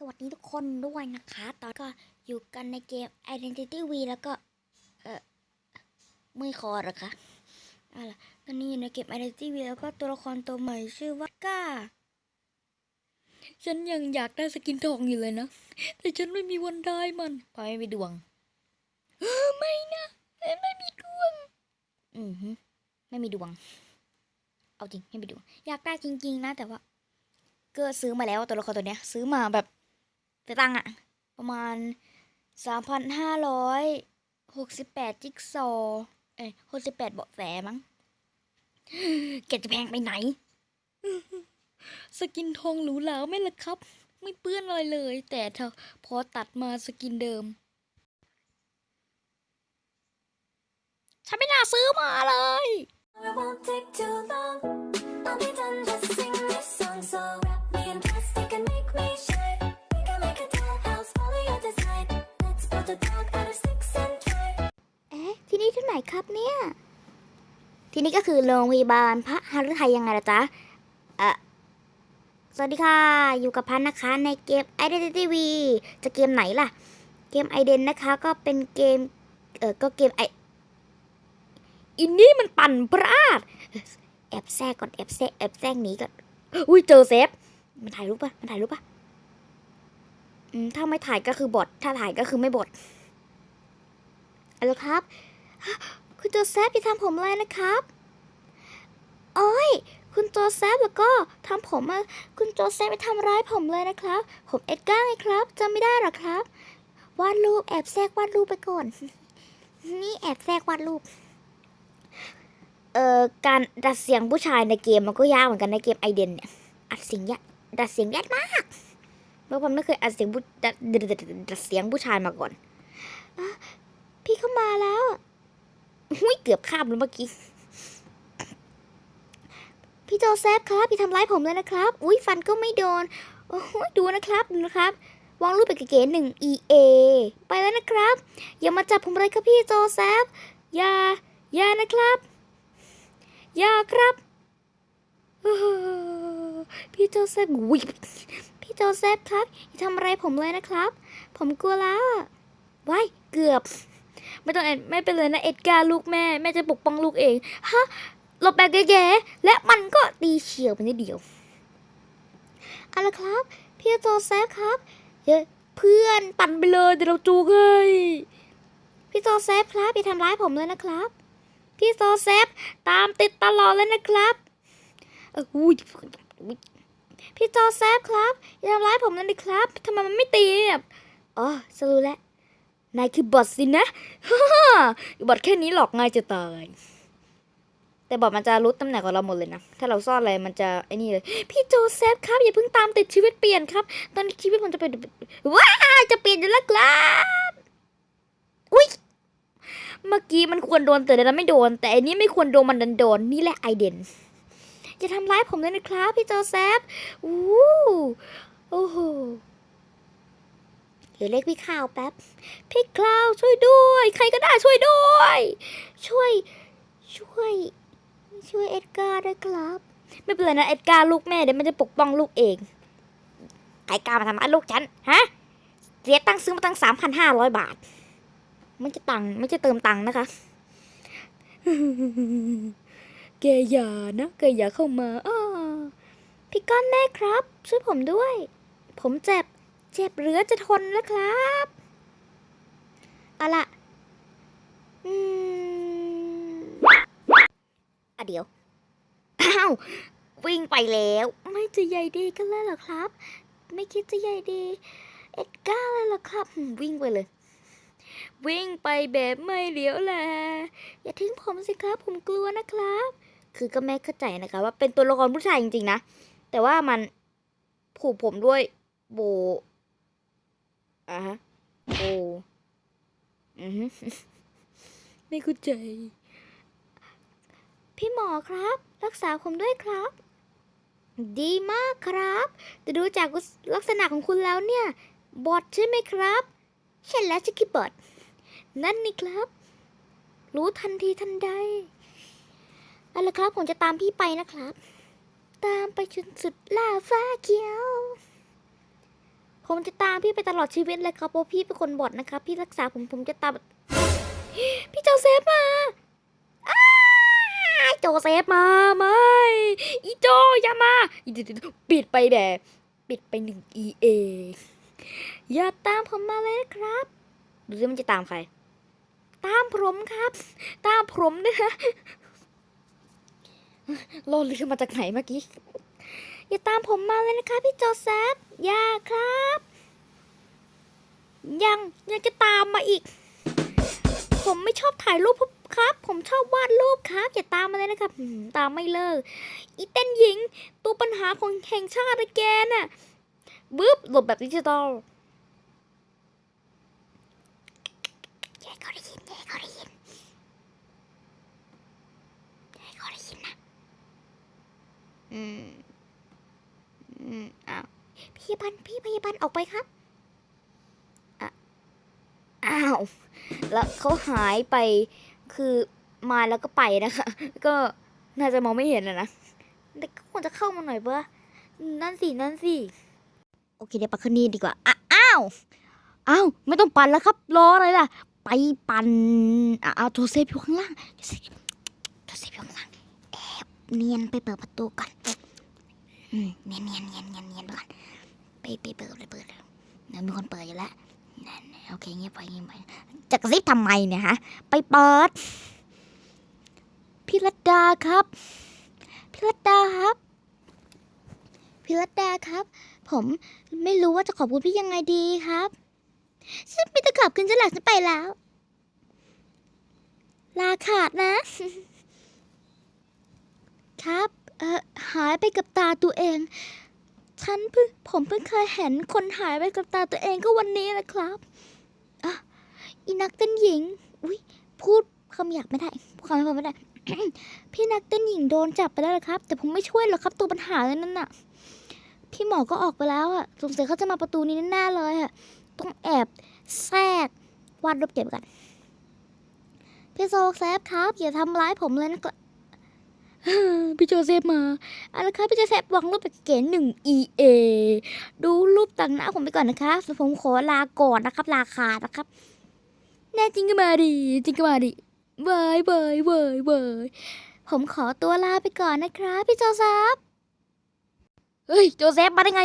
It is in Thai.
สวัสดีทุกคนด้วยนะคะ ตอนก็อยู่กันในเกม Identity V แล้วก็ เออมือคอหรอคะอะล่ะตอนนี้อยู่ในเกม Identity V แล้วก็ตัวละครตัวใหม่ชื่อว่าก้า ฉันยังอยากได้สกินทองอยู่เลยนะ แต่ฉันไม่มีวันได้มันพาไม่มีดวงเออไม่นะไม่มีดวง อือฮึไม่มีดวง เอาจริงไม่มีดวง อยากได้จริง ๆ นะ แต่ว่าก็ซื้อมาแล้วตัวละครตัวเนี้ย ซื้อมาแบบ แต่ตังค์อะประมาณสามพันห้าร้อยหกสิบแปดจิ๊กซอเอ้ยหกสิบแปดเบาะแสมั้งแกจะแพงไปไหน สกินทองหรูหราไม่ละครับ ไม่เปื้อนอะไรเลย แต่ถ้าพอตัดมาสกินเดิม ฉันไม่น่าซื้อมาเลย เอ๊ะ ที่นี่ที่ไหนครับเนี่ย ที่นี่ก็คือโรงพยาบาลพระหฤทัยยังไงล่ะจ๊ะเอ่อสวัสดีค่ะ อยู่กับพันนะคะในเกม Identity V จะเกมไหนล่ะ เกม Ident นะคะก็เป็นเกม เออก็เกมไออินนี่มันปั่นพลาด แอบแทรกก่อนแอบแทรกแอบแทรกหนีก่อน อุ้ยเจอเซฟ มันถ่ายรูปปะมันถ่ายรูปปะ ถ้าไม่ถ่ายก็คือบอทถ้าถ่ายก็คือไม่บอทเอาละครับ คุณโจเซฟอย่าทำผมเลยนะครับโอ้ยคุณโจเซฟแล้วก็ทำผมมาคุณโจเซฟไปทำร้ายผมเลยนะครับ ผมเอ็ดก้าไงครับจำไม่ได้หรอครับวาดรูปแอบแทรกวาดรูปไปก่อน นี่แอบแทรกวาดรูปเอ่อการดัดเสียงผู้ชายในเกมมันก็ยากเหมือนกันในเกมไอเดนเนี่ยอัดเสียงยากดัดเสียงยากมาก เพราะผมไม่เคยอัดเสียงผู้ดัดเสียงผู้ชายมาก่อนอพี่เข้ามาแล้วหุ้ยเกือบข้ามแล้วเมื่อกี้ พี่โจเซฟครับพี่ทำร้ายผมเลยนะครับ อุ้ยฟันก็ไม่โดน โอ้ดูนะครับดูนะครับ วางรูปไปเก๋ๆหนึ่ง EA ไปแล้วนะครับ อย่ามาจับผมเลยครับพี่โจเซฟ อย่า อย่านะครับ อย่าครับพี่โจเซฟอุ้ย โจเซฟครับอย่าทำอะไรผมเลยนะครับ ผมกลัวแล้วว้ายเกือบ ไม่ต้องแอนไม่เป็นไรนะเอ็ดการ์ลูกแม่ แม่จะปกป้องลูกเอง ฮะหลบแบบแย่ๆและมันก็ตีเฉียวไปนิดเดียวเอาละครับ พี่โจเซฟครับเยเพื่อนปั่นไปเลยเดี๋ยวเราจูกเลยพี่โจเซฟครับอย่าทำร้ายผมเลยนะครับ พี่โจเซฟตามติดตลอดเลยนะครับ เอออุ้ย พี่โจเซฟครับ อย่าทำร้ายผมเลยนะครับทำไมมันไม่ตีเนี่ยอ๋อสรู้แล้วนายคือบอทสินะฮ่าบอทแค่นี้หลอกง่ายจะตายแต่บอทมันจะรู้ตำแหน่งของเราหมดเลยนะ ถ้าเราซ่อนอะไรมันจะไอ้นี่เลย พี่โจเซฟครับ อย่าเพิ่งตามติดชีวิตเปลี่ยนครับ ตอนนี้ชีวิตผมจะเป็นว้าจะเปลี่ยนยู่แล้วครับอุ้ยเมื่อกี้มันควรโดนแต่เดี๋ยวนั้นไม่โดน แต่อันนี้ไม่ควรโดนมันดันโดนนี่แหละไอเดน อย่าทำร้ายผมเลยนะครับพี่โจเซฟอู้โอ้โหเดี๋ยวเรียกพี่ข่าวแป๊บ พี่คลาวช่วยด้วย ใครก็ได้ช่วยด้วย ช่วย ช่วย ช่วยเอ็ดการ์ด้วยครับ ไม่เป็นไรนะเอ็ดการ์ลูกแม่เดี๋ยวมันจะปกป้องลูกเอง ใครกล้ามาทำร้ายลูกฉัน ฮะ เสียตังค์ซื้อมาตั้งสามพันห้าร้อยบาทไม่ใช่ตังค์ไม่ใช่เติมตังค์นะคะ กอย่านะแกอย่าเข้ามาอ้าพี่ก้อนแม่ครับ ช่วยผมด้วย ผมเจ็บ เจ็บเหลือจะทนแล้วครับเอาล่ะอืมอะเดี๋ยวอ้าววิ่งไปแล้ว ไม่จะใหญ่ดีกันแล้วเหรอครับ ไม่คิดจะใหญ่ดี เอ็ดก้าเลยเหรอครับ วิ่งไปเลย วิ่งไปแบบไม่เหลียวแล อย่าทิ้งผมสิครับ ผมกลัวนะครับ คือก็แม่เข้าใจนะคะ ว่าเป็นตัวละครผู้ชายจริงๆนะ แต่ว่ามันผูกผมด้วยโบอะฮะโบอือไม่เข้าใจ พี่หมอครับ รักษาผมด้วยครับ ดีมากครับ แต่ดูจากลักษณะของคุณแล้วเนี่ย บอดใช่ไหมครับ ใช่แล้วชิคกี้บอดนั่นนี่ครับ รู้ทันทีทันใด เอาละครับผมจะตามพี่ไปนะครับ ตามไปจนสุดล่าฟ้าเขียว ผมจะตามพี่ไปตลอดชีวิตเลยครับเพราะพี่เป็นคนบอดนะครับ พี่รักษาผมผมจะตาม พี่โจเซฟมาโจเซฟมาไม่อีโจอย่ามาปิดไปแบบปิดไปหนึ่ง EA อย่าตามผมมาเลยนะครับดูสิมันจะตามใคร ตามผมครับ ตามผมด้วยนะ โลดเรือมาจากไหนเมื่อกี้ อย่าตามผมมาเลยนะคะพี่โจเซฟอย่าครับ ยังยังจะตามมาอีก ผมไม่ชอบถ่ายรูปครับ ผมชอบวาดรูปครับอย่าตามมาเลยนะครับตามไม่เลิก อีเต้นหญิง ตัวปัญหาของแห่งชาติแกน่ะบึ๊บหลบแบบดิจิตอลแย่เขาได้ยินแย่เขาได้ยินแย่เขาได้ยินนะ อืม อืมอ้าวพี่พยาบาลพี่พยาบาลออกไปครับอะอ้าว แล้วเขาหายไป คือมาแล้วก็ไปนะคะ ก็น่าจะมองไม่เห็นอะนะแต่ก็ควรจะเข้ามาหน่อยเปะนั่นสิ นั่นสิ โอเคเดี๋ยวปักคืนนี้ดีกว่า อ้าว อ้าว ไม่ต้องปั่นแล้วครับ รออะไรล่ะ ไปปั่นอะเอาโจเซฟอยู่ข้างล่างโจเซฟโจเซฟอยู่ข้างล่าง เนียนไปเปิดประตูก่อนอืมเนียนเนียนเนียนเนียนเนียนไปก่อนไปไปเปิดเลยเปิดเลยเดี๋ยวมีคนเปิดอยู่แล้วนั่นโอเคเงียบไปเงียบไปจะกระซิบทำไมเนี่ยฮะ ไปเปิดพี่รัตดาครับพี่รัตดาครับพี่รัตดาครับ ผมไม่รู้ว่าจะขอบคุณพี่ยังไงดีครับฉันไม่ต้องขอบคุณฉันหลักฉันไปแล้ว ลาขาดนะ ครับ เออหายไปกับตาตัวเอง ฉันเพิ่งผมเพิ่งเคยเห็นคนหายไปกับตาตัวเองก็วันนี้แหละครับอะอีนักเต้นหญิง อุ้ยพูดคำหยาบไม่ได้พูดคำหยาบไม่ได้ พี่นักเต้นหญิงโดนจับไปแล้วนะครับ แต่ผมไม่ช่วยหรอกครับตัวปัญหาเลยนั่นน่ะ พี่หมอก็ออกไปแล้วอะสงสัยเขาจะมาประตูนี้แน่เลยอะต้องแอบแทรกวาดรูปเก็บกันพี่โซแซฟครับอย่าทำร้ายผมเลยนะครับ พี่โจเซฟมาเอาละครับพี่โจเซฟวางรูปแบบเก๋หนึ่ง EA ดูรูปต่างหน้าผมไปก่อนนะคะส่วนผมขอลาก่อนนะครับ ลาขาดนะครับ แน่จริงก็มาดิจริงก็มาดิเบยเบยเบยเบยผมขอตัวลาไปก่อนนะครับ พี่โจเซฟเฮ้ย โจเซฟมาได้ไง